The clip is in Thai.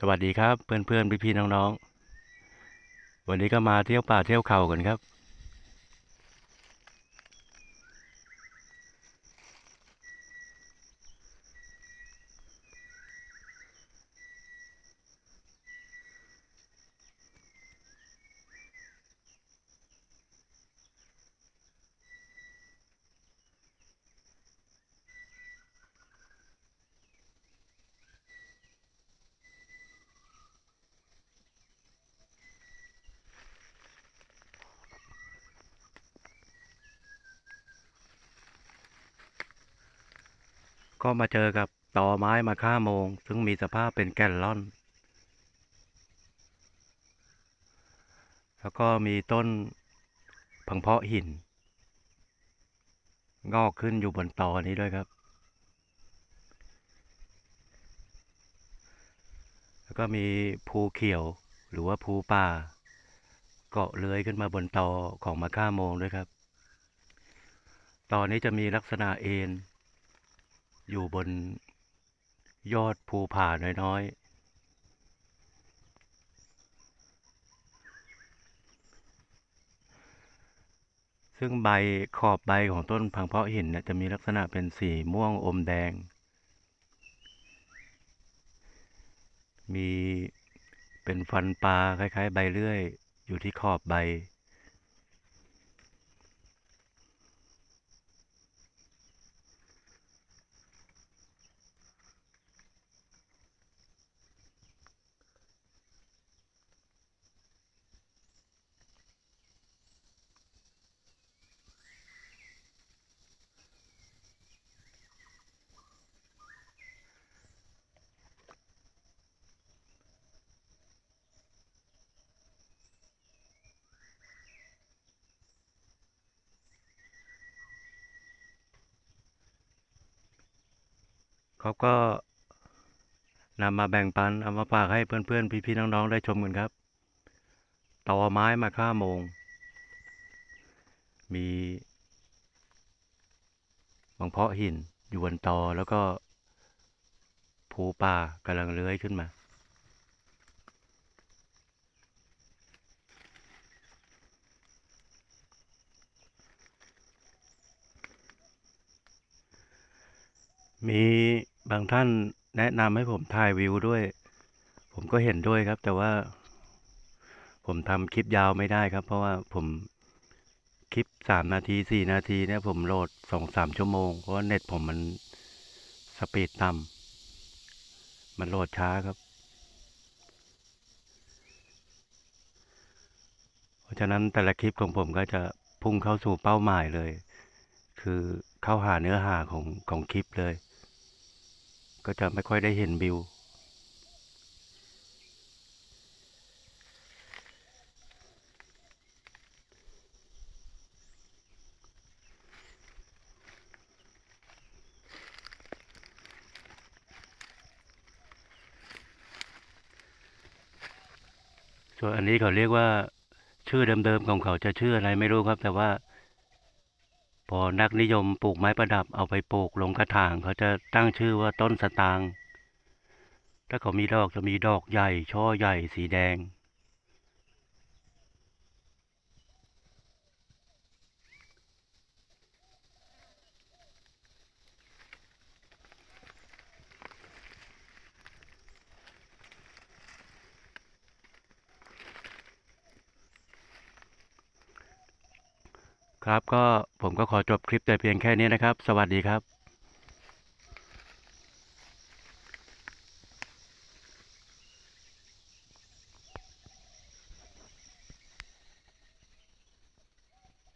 สวัสดีครับเพื่อนเพื่อนพี่พี่น้องๆ วันนี้ก็มาเที่ยวป่าเที่ยวเขากันครับ ก็มาเจอกับตอไม้มาค่าโมง ซึ่งมีสภาพเป็นแก่นล่อน แล้วก็มีต้นพังเพาะหิน งอกขึ้นอยู่บนตอนี้ด้วยครับ แล้วก็มีภูเขียวหรือว่าภูป่า เกาะเลื้อยขึ้นมาบนตอของมะค่าโมงด้วยครับ ตอนนี้จะมีลักษณะเอ็น อยู่บนยอดภูผาน้อยๆ ซึ่งใบขอบใบของต้นพังเพาะหินเนี่ยจะมีลักษณะเป็นสีม่วงอมแดง มีเป็นฟันปลาคล้าย ๆ ใบเลื่อย อยู่ที่ขอบใบ เขาก็นำมาแบ่งปันเอามาฝากให้เพื่อนๆ พี่ๆ น้องๆ ได้ชมกันครับตอไม้มาค่าโมง มีบังเพาะหินอยู่บนตอแล้วก็ภูป่ากำลังเลื้อยขึ้นมา มี บางท่านแนะนำให้ผมถ่ายวิวด้วย ผมก็เห็นด้วยครับ แต่ว่า ผมทำคลิปยาวไม่ได้ครับ เพราะว่าผมคลิปสามนาทีสี่นาทีเนี่ยผมโหลดสองสามชั่วโมง เพราะว่าเน็ตผมมันสปีดต่ำมันโหลดช้าครับ เพราะฉะนั้นแต่ละคลิปของผมก็จะพุ่งเข้าสู่เป้าหมายเลย คือเข้าหาเนื้อหาของของคลิปเลย ก็จะไม่ค่อยได้เห็นวิว ส่วนอันนี้เขาเรียกว่าชื่อเดิมๆของเขาจะชื่ออะไรไม่รู้ครับ แต่ว่า พอนักนิยมปลูกไม้ประดับเอาไปปลูกลงกระถางเขาจะตั้งชื่อว่าต้นสตางถ้าเขามีดอกจะมีดอกใหญ่ช่อใหญ่สีแดง ครับก็ผมก็ขอจบคลิปแต่เพียงแค่นี้นะครับ สวัสดีครับ